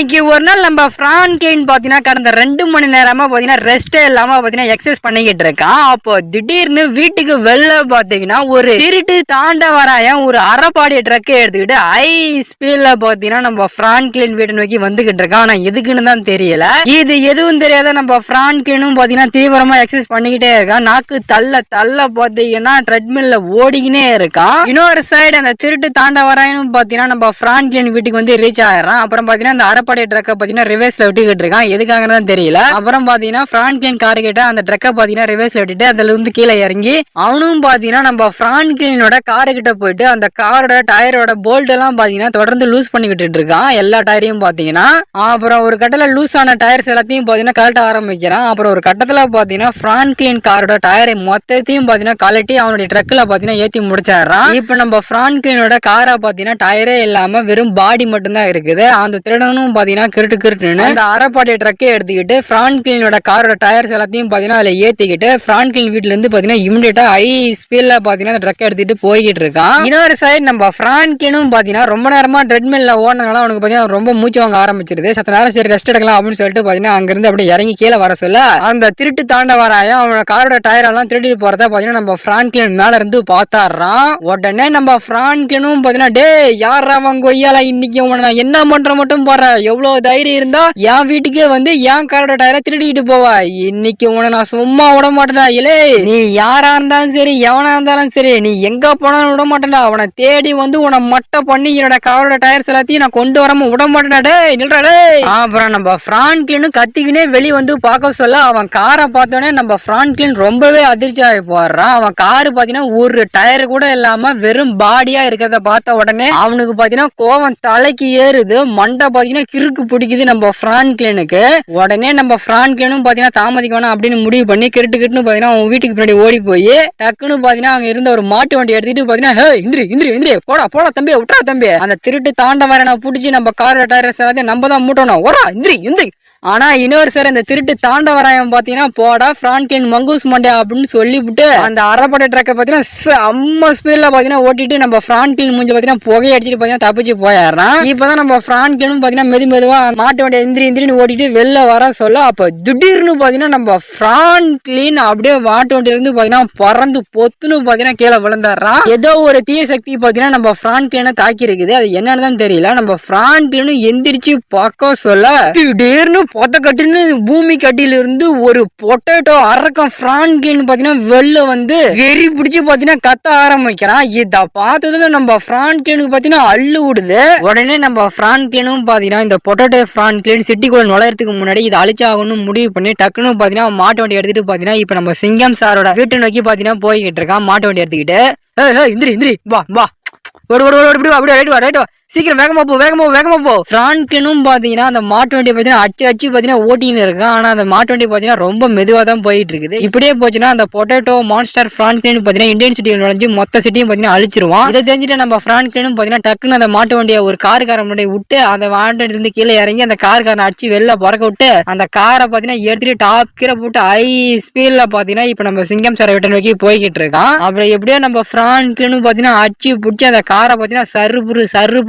அன்னைக்கு ஒரு நாள் நம்ம பிரான்கேன் பார்த்தீங்கன்னா கடந்த ரெண்டு மணி நேரமாக பார்த்தீங்கன்னா ரெஸ்டே இல்லாமல் பார்த்தீங்கன்னா எக்ஸசைஸ் பண்ணிக்கிட்டு இருக்கான் அப்போ திடீர்னு வீட்டுக்கு வெளில பார்த்தீங்கன்னா ஒரு திருட்டு தாண்ட வராயன் ஒரு அரைப்பாடி ட்ரக்கை எடுத்துக்கிட்டு ஐ ஸ்பீடில் பார்த்தீங்கன்னா நம்ம பிரான்க்ளின் வீட்டை நோக்கி வந்துகிட்டு இருக்கான் ஆனால் எதுக்குன்னு தான் தெரியல. இது எதுவும் தெரியாத நம்ம பிரான்க்ளினும் பார்த்தீங்கன்னா தீவிரமாக எக்ஸசைஸ் பண்ணிக்கிட்டே இருக்கான் நாக்கு தள்ள தள்ள பார்த்தீங்கன்னா ட்ரெட்மில்ல ஓடிக்கினே இருக்கான் இன்னொரு சைடு அந்த திருட்டு தாண்ட வராயனும் பார்த்தீங்கன்னா நம்ம பிரான்க்ளின் வீட்டுக்கு வந்து ரீச் ஆயிடுறான். அப்புறம் பார்த்தீங்கன்னா அந்த பழைய ட்ரக்கை பார்த்தீங்கன்னா ரிவர்ஸில் விட்டுக்கிட்டு இருக்கான். எதுக்காகன்னு தான் தெரியல. அப்புறம் பார்த்தீங்கன்னா பிரான்க்ளின் கார் கிட்ட அந்த ட்ரக்கை பார்த்தீங்கன்னா ரிவர்ஸில் விட்டுட்டு அதில் இருந்து கீழே இறங்கி அவனும் பார்த்தீங்கன்னா நம்ம பிரான்க்ளினோட காரு கிட்ட போயிட்டு அந்த காரோட டயரோட போல்ட் எல்லாம் பாத்தீங்கன்னா தொடர்ந்து லூஸ் பண்ணிக்கிட்டு இருக்கான். எல்லா டயரையும் பாத்தீங்கன்னா. அப்புறம் ஒரு கட்டத்துல லூஸ் ஆன டயர்ஸ் எல்லாத்தையும் பாத்தீங்கன்னா கலட்ட ஆரம்பிக்கிறான். அப்புறம் ஒரு கட்டத்துல பாத்தீங்கன்னா பிரான்க்ளின் காரோட டயரை மொத்தத்தையும் பாத்தீங்கன்னா கழட்டி அவனுடைய ட்ரக்ல பாத்தீங்கன்னா ஏத்தி முடிச்சிடுறான். இப்ப நம்ம பிரான்க்ளினோட காரை பாத்தீங்கன்னா டயரே இல்லாம வெறும் பாடி மட்டும்தான் இருக்குது. அந்த திருடனும் பாத்தீங்கன்னா கிருட்டு கிருட்டுன்னு அந்த அரைப்பாடி ட்ரக்கே எடுத்துக்கிட்டு பிரான்க்ளினோட காரோட டயர்ஸ் எல்லாத்தையும் பாத்தீங்கன்னா அதுல ஏத்திக்கிட்டு பிரான்க்ளின் வீட்ல இருந்து பாத்தீங்கன்னா இமிடியட்டா ஹை ஸ்பீட்ல பாத்தீங்கன்னா அந்த ட்ரக்கை எடுத்துட்டு போய்கிட்டு இருக்கான். இன்னொரு சைடு நம்ம பிரான்க்ளினும் பாத்தீங்கன்னா ரொம்ப நேரமா ட்ரெட்மில்ல ஓடினால அவனுக்கு பாத்தீங்கன்னா ரொம்ப மூச்சு வாங்க ஆரம்பிச்சிருது. சத்த நேரம் சரி ரெஸ்ட் எடுக்கலாம் அப்படின்னு சொல்லிட்டு பாத்தீங்கன்னா அங்க இருந்து அப்படியே இறங்கி கீழே வர சொல்ல அந்த திருட்டு தாண்ட வராயம் அவனோட காரோட டயர் எல்லாம் திருடிட்டு போறத பாத்தீங்கன்னா நம்ம பிரான்க்ளின் மேல இருந்து பார்த்தாடுறான் உடனே நம்ம பிரான்க்ளினும் பாத்தீங்கன்னா டே யாரா அவங்க கொய்யால இன்னைக்கு உன நான் என்ன பண்ற மட்டும் போறேன் எவ்வளவு தைரியம் இருந்தா என் வீட்டுக்கே வந்து என் காரோட டயரை திருடிட்டு போவா. இன்னைக்கு உன்னை நான் சும்மா விட மாட்டேன்டா இலே நீ யாரா இருந்தாலும் சரி எவனா இருந்தாலும் சரி நீ எங்க போனாலும் விட மாட்டேன்டா. அவனை தேடி வந்து உன மட்டை பண்ணி என்னோட காரோட டயர்ஸ் எல்லாத்தையும் நான் கொண்டு வராம விட மாட்டேன்டா டே நில்றா டேய். அப்புறம் நம்ம பிரான்க்ளினும் கத்திக்கினே வெளியே வந்து பார்க்க சொல்ல அவன் காரை பார்த்தோன்னே நம்ம பிரான்க்ளின் ரொம்பவே அதிர்ச்சி ஆகி போடுறான் அவன் காரு பாத்தீங்கன்னா ஒரு டயர் கூட இல்லாம வெறும் பாடியா இருக்கிறத பார்த்த உடனே அவனுக்கு பாத்தீங்கன்னா கோவம் தலைக்கு ஏறுது. மண்டை பாத்தீங்கன்னா கிறுக்கு பிடிக்குது நம்ம பிரான்க்ளினுக்கு உடனே நம்ம பிரான்க்ளினும் பாத்தீங்கன்னா தாமதிக்க வேணாம் அப்படின்னு முடிவு பண்ணி கிருட்டு கிட்டுன்னு பாத்தீங்கன்னா அவங்க வீட்டுக்கு பின்னாடி ஓடி போய் டக்குன்னு பாத்தீங்கன்னா அங்க இருந்த ஒரு மாட்டு வண்டி எடுத்துட்டு பாத்தீங்கன்னா ஹே இந்திரி இந்திரி இந்திரி போடா போடா தம்பி விட்றா தம்பி. அந்த திருட்டு தாண்டவரை நான் பிடிச்சி நம்ம கார் டயர்ஸ் எல்லாத்தையும் நம்ம தான் மூட்டணும். ஓரா இந்திரி இந்திரி. ஆனா இன்னொரு சார் இந்த திருட்டு தாண்டவராயம் பார்த்தீங்கன்னா பாத்தீங்கன்னா போடா பிரான்கின் மங்கூஸ் மண்டே அப்படின்னு சொல்லிவிட்டு அந்த அரைப்படை ட்ரக்கை பாத்தீங்கன்னா செம்ம ஸ்பீட்ல பாத்தீங்கன்னா ஓட்டிட்டு நம்ம பிரான்கின் மூஞ்சி பாத்தீங்கன்னா புகை அடிச்சுட்டு பாத்தீங்கன்னா தப்பிச்சு போயிடுறான் இப்பதான் நம்ம பிரான்கினும் பாத்தீங்கன்னா மெது மெதுவா மாட்டு வண்டியை எந்திரி எந்திரின்னு ஓட்டிட்டு வெளில வர சொல்ல அப்ப திடீர்னு பாத்தீங்கன்னா நம்ம பிரான்க்ளின் அப்படியே மாட்டு வண்டியில இருந்து பாத்தீங்கன்னா பறந்து பொத்துன்னு பாத்தீங்கன்னா கீழே விழுந்துடுறான் ஏதோ ஒரு தீய சக்தி பாத்தீங்கன்னா நம்ம பிரான்க்ளினை தாக்கி இருக்குது அது என்னன்னு தான் தெரியல. நம்ம பிரான்க்ளினும் எந்திரிச்சு பார்க்க சொல்ல திடீர்னு பொத்த கட்டுன்னு பூமி கட்டிலிருந்து ஒரு பொட்டேட்டோ அரக்கம் பிரான்க்ளின் பார்த்தீங்கன்னா வெளில வந்து வெறி பிடிச்சி பார்த்தீங்கன்னா கத்த ஆரம்பிக்கிறான். இதை பார்த்ததும் நம்ம பிரான்க்ளினுக்கு பார்த்தீங்கன்னா அள்ளு விடுது. உடனே நம்ம பிரான்க்ளினும் பார்த்தீங்கன்னா இந்த பொட்டேட்டோ பிரான்க்ளின் சிட்டிக்குள்ள நுழையறதுக்கு முன்னாடி இதை அழிச்சாகணும்னு முடிவு பண்ணி டக்குன்னு பார்த்தீங்கன்னா மாட்டு வண்டி எடுத்துட்டு பார்த்தீங்கன்னா இப்போ நம்ம சிங்கம் சாரோட வீட்டை நோக்கி பார்த்தீங்கன்னா போய்கிட்டு இருக்கான் மாட்டு வண்டி எடுத்துக்கிட்டு. இந்திரி இந்திரி வா வா. ஓடு ஓடு ஓடு இப்படி வா, அப்படியே ரைட்டு வா ரைட்டு வா. சீக்கிரம் வேகமா போ வேகமா வேகமா போ. பிரான்கனும் பாத்தீங்கன்னா அந்த மாட்டு வண்டி பாத்தீங்கன்னா அடிச்சு அடிச்சு பாத்தீங்கன்னா ஓட்டின்னு இருக்கான் ஆனா அந்த மாட்டு வண்டி பாத்தீங்கன்னா ரொம்ப மெதுவா தான் போயிட்டு இருக்குது இப்படியே போச்சுன்னா அந்த பொட்டேட்டோ மான்ஸ்டர் பிரான்கின் பாத்தீங்கன்னா இந்தியன் சிட்டியில் நுழைஞ்சு மொத்த சிட்டியும் பாத்தீங்கன்னா அழிச்சிருவான். இதை தெரிஞ்சுட்டு நம்ம பிரான்கனும் பாத்தீங்கன்னா டக்குன்னு அந்த மாட்டு வண்டியை ஒரு காருக்காரன் முன்னாடி விட்டு அந்த மாட்டு இருந்து கீழே இறங்கி அந்த காருக்காரன் அடிச்சு வெளில பறக்க விட்டு அந்த காரை பாத்தீங்கன்னா எடுத்துட்டு டாப் கீரை போட்டு ஹை ஸ்பீட்ல பாத்தீங்கன்னா இப்ப நம்ம சிங்கம் சார விட்ட நோக்கி போய்கிட்டு இருக்கான். அப்புறம் எப்படியோ நம்ம பிரான்க்லினும் பாத்தீங்கன்னா அடிச்சு பிடிச்சி அந்த காரை பாத்தீங்கன்னா சருபுரு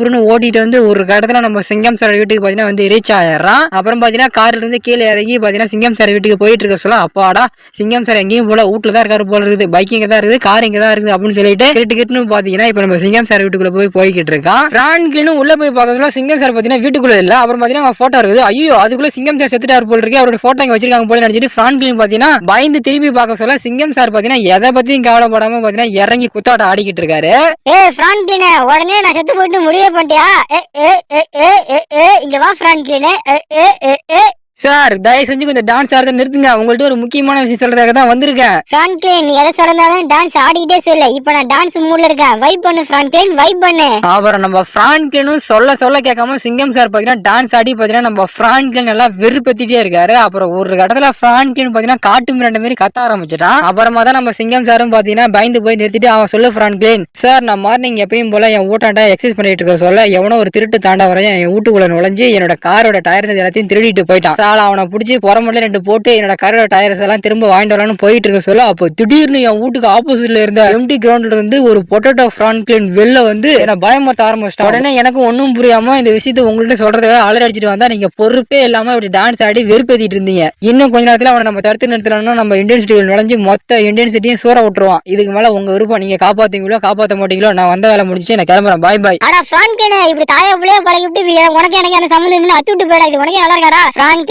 சருப்புருன்னு ஓட்டிட்டு வந்து ஒரு கடத்துல நம்ம சிங்கம் சார் வீட்டுக்கு பாத்தீங்கன்னா வந்து ரீச் ஆயிடுறான். அப்புறம் பாத்தீங்கன்னா கார்ல இருந்து கீழே இறங்கி பாத்தீங்கன்னா சிங்கம் சார் வீட்டுக்கு போயிட்டு இருக்க சொல்ல அப்பாடா சிங்கம் சார் எங்கேயும் போல வீட்டுல தான் இருக்காரு போல இருக்குது. பைக் இங்க தான் இருக்குது கார் இங்க தான் இருக்குது அப்படின்னு சொல்லிட்டு கிட்டு கிட்டுன்னு பாத்தீங்கன்னா இப்ப நம்ம சிங்கம் சார் வீட்டுக்குள்ள போய் போய்கிட்டு இருக்கான். பிரான்க்லினும் உள்ள போய் பார்க்கறதுல சிங்கம் சார் பாத்தீங்கன்னா வீட்டுக்குள்ள இல்ல. அப்புறம் பாத்தீங்கன்னா போட்டோ இருக்குது. ஐயோ அதுக்குள்ள சிங்கம் சார் செத்துட்டாரு போல இருக்கு. அவரோட போட்டோ இங்க வச்சிருக்காங்க போல நினைச்சிட்டு பிரான்க்லின் பாத்தீங்கன்னா பயந்து திரும்பி பார்க்க சொல்ல சிங்கம் சார் பாத்தீங்கன்னா எதை பத்தியும் கவலைப்படாம பாத்தீங்கன்னா இறங்கி குத்தாட்டம் ஆடிக்கிட்டு இருக்காரு. ஏ பிரான்க்ளினே உடனே நான் செத்து போயிட்டு முடிவு பண்ணிட்டியா ஏ ஏ ஏ ஏ ஏ இங்க வா பிரான்க்ளினே ஏ ஏ ஏ ஏ. சார் தயவு செஞ்சு கொஞ்சம் டான்ஸ் ஆடுறத நிறுத்துங்க. உங்கள்ட்ட ஒரு முக்கியமான விஷயம் சொல்றதுக்காக தான் வந்திருக்கேன். பிரான்க்ளின் நீ எதை சொல்றதாலும் டான்ஸ் ஆடிக்கிட்டே சொல்லு. இப்போ நான் டான்ஸ் மூட்ல இருக்கேன். வைப் பண்ணு பிரான்க்ளின் வைப் பண்ணு. அப்புறம் நம்ம பிரான்கினும் சொல்ல சொல்ல கேட்காம சிங்கம் சார் பாத்தீங்கன்னா டான்ஸ் ஆடி பாத்தீங்கன்னா நம்ம பிரான்கின் எல்லாம் வெறுப்பத்திட்டே இருக்காரு. அப்புறம் ஒரு இடத்துல பிரான்கின் பாத்தீங்கன்னா காட்டு மிராண்ட மாதிரி கத்த ஆரம்பிச்சிட்டான். அப்புறமா தான் நம்ம சிங்கம் சாரும் பாத்தீங்கன்னா பயந்து போய் நிறுத்திட்டு அவன் சொல்லு பிரான்கின் சார் நான் மார்னிங் எப்பயும் போல என் ஊட்டாண்ட எக்ஸசைஸ் பண்ணிட்டு இருக்க சொல்ல எவனோ ஒரு திருட்டு தாண்டா வரையும் என் வீட்டுக்குள்ள நுழைஞ்சு என்னோட காரோட டயர் எல்லாத்தையும் திருடிட்டு போயிட்டான். நாள் அவனை பிடிச்சி புறமட்டில ரெண்டு போட்டு என்னோட கரோட டயர்ஸ் எல்லாம் திரும்ப வாங்கிட்டு வரலாம்னு போயிட்டு இருக்க சொல்ல அப்போ திடீர்னு என் வீட்டுக்கு ஆப்போசிட்ல இருந்த எம்டி கிரவுண்ட்ல இருந்து ஒரு பொட்டேட்டோ ஃப்ரான்க்ளின் வெளில வந்து என்ன பயமத்த ஆரம்பிச்சிட்டேன். உடனே எனக்கு ஒன்றும் புரியாம இந்த விஷயத்தை உங்கள்கிட்ட சொல்றதுக்காக அலர் அடிச்சிட்டு வந்தா நீங்க பொறுப்பே இல்லாம இப்படி டான்ஸ் ஆடி வெறுப்பேத்திட்டு இருந்தீங்க. இன்னும் கொஞ்ச நேரத்தில் அவனை நம்ம தடுத்து நிறுத்தலன்னா நம்ம இந்தியன் சிட்டியில் நுழைஞ்சு மொத்த இந்தியன் சிட்டியும் சூற விட்டுருவான். இதுக்கு மேல உங்க விருப்பம் நீங்க காப்பாத்துவீங்களோ காப்பாத்த மாட்டீங்களோ நான் வந்த வேலை முடிச்சு நான் கிளம்புறேன். பாய் பாய் ஆனா பிரான்கின் இப்படி தாயா பிள்ளைய பழகிட்டு வி- உனக்கு எனக்கு என்ன சம்மந்தம் இல்லை விட்டு போயிடா இது உனக்கு நல்லா இருக்காடா?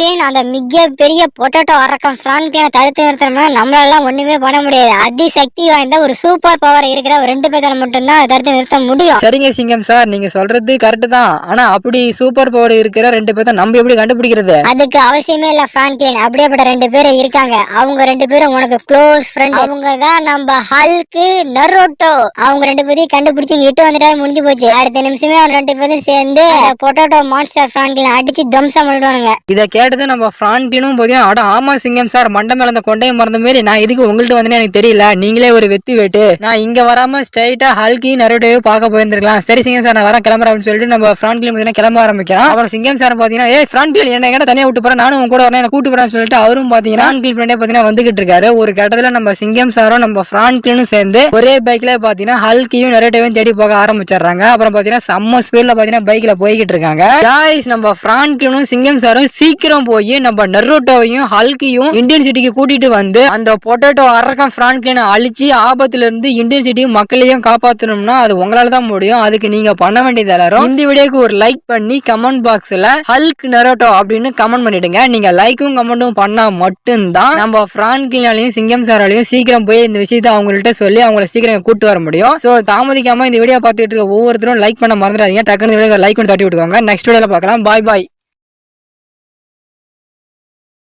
பிரான்கின் அந்த மிக பெரிய பொட்டேட்டோ அரக்கம் பிரான்கினை தடுத்து நிறுத்தணும்னா நம்மளால ஒண்ணுமே பண்ண முடியாது. அதிசக்தி வாய்ந்த ஒரு சூப்பர் பவர் இருக்கிற ஒரு ரெண்டு பேர்த்தால மட்டும்தான் அதை தடுத்து நிறுத்த முடியும். சரிங்க சிங்கம் சார் நீங்க சொல்றது கரெக்ட் தான். ஆனா அப்படி சூப்பர் பவர் இருக்கிற ரெண்டு பேர்த்த நம்ம எப்படி கண்டுபிடிக்கிறது? அதுக்கு அவசியமே இல்ல பிரான்கின் அப்படியேப்பட்ட ரெண்டு பேரும் இருக்காங்க. அவங்க ரெண்டு பேரும் உனக்கு க்ளோஸ் ஃப்ரெண்ட் அவங்க தான் நம்ம ஹல்க்கு நரோட்டோ அவங்க ரெண்டு பேரையும் கண்டுபிடிச்சு இட்டு வந்துட்டா முடிஞ்சு போச்சு. அடுத்த நிமிஷமே அவங்க ரெண்டு பேரும் சேர்ந்து பொட்டேட்டோ மான்ஸ்டர் பிரான்கின் அடிச்சு தம்சம் பண்ணிடுவானுங்க. இதை கேட்டது நம்ம பிரான்டினும் போதே அட ஆமா சிங்கம் சார் மண்டை மேல அந்த கொண்டையை மறந்த மாரி நான் இதுக்கு உங்கள்கிட்ட வந்தேன்னு எனக்கு தெரியல. நீங்களே ஒரு வெத்தி வேட்டு. நான் இங்க வராம ஸ்ட்ரைட்டா ஹல்கி நரோட்டோவே பார்க்க போயிருந்திருக்கலாம். சரி சிங்கம் சார் நான் வரேன் கிளம்புற அப்படின்னு சொல்லிட்டு நம்ம பிரான்க்லின் பார்த்தீங்கன்னா கிளம்ப ஆரம்பிக்கிறான். அப்புறம் சிங்கம் சார் பாத்தீங்கன்னா ஏ பிரான்க்லின் என்ன எங்க தனியா விட்டு போறேன் நானும் உங்க கூட வரேன் என்ன கூட்டு போறேன்னு சொல்லிட்டு அவரும் பாத்தீங்கன்னா பிரான்க்லின் ஃப்ரெண்டே பாத்தீங்கன்னா வந்துகிட்டு இருக்காரு. ஒரு கட்டத்துல நம்ம சிங்கம் சாரும் நம்ம பிரான்க்லினும் சேர்ந்து ஒரே பைக்ல பாத்தீங்கன்னா ஹல்கியும் நரோட்டோவையும் தேடி போக ஆரம்பிச்சிடுறாங்க. அப்புறம் பாத்தீங்கன்னா செம்ம ஸ்பீட்ல பாத்தீங்கன்னா பைக்ல போய்கிட்டு இருக்காங்க. காய்ஸ் நம்ம பிரான்க்லினும் சிங்கம் சாரும் சீக்கிரம் போய் நம்ம நெரோட்டோவையும் ஹல்கியும் இந்தியன் சிட்டிக்கு கூட்டிட்டு வந்து அந்த பொட்டேட்டோ அரக்கம் பிரான்க்லினை அழிச்சு ஆபத்துல இருந்து இந்தியன் சிட்டியும் மக்களையும் காப்பாத்தணும்னா அது உங்களால தான் முடியும். அதுக்கு நீங்க பண்ண வேண்டியது எல்லாரும் இந்த வீடியோக்கு ஒரு லைக் பண்ணி கமெண்ட் பாக்ஸ்ல ஹல்க் நெரோட்டோ அப்படின்னு கமெண்ட் பண்ணிடுங்க. நீங்க லைக்கும் கமெண்ட்டும் பண்ணா மட்டும்தான் நம்ம பிரான்க்லினாலையும் சிங்கம் சாராலையும் சீக்கிரம் போய் இந்த விஷயத்தை அவங்கள்ட்ட சொல்லி அவங்கள சீக்கிரம் கூட்டு வர முடியும். சோ தாமதிக்காம இந்த வீடியோ பார்த்துட்டு இருக்க ஒவ்வொருத்தரும் லைக் பண்ண மறந்துடாதீங்க. டக்குனு லைக் பண்ணி தட்டி விட்டுக்கோங்க. நெக்ஸ்ட் வீடியோல பார்க்கலாம். பாய் பாய்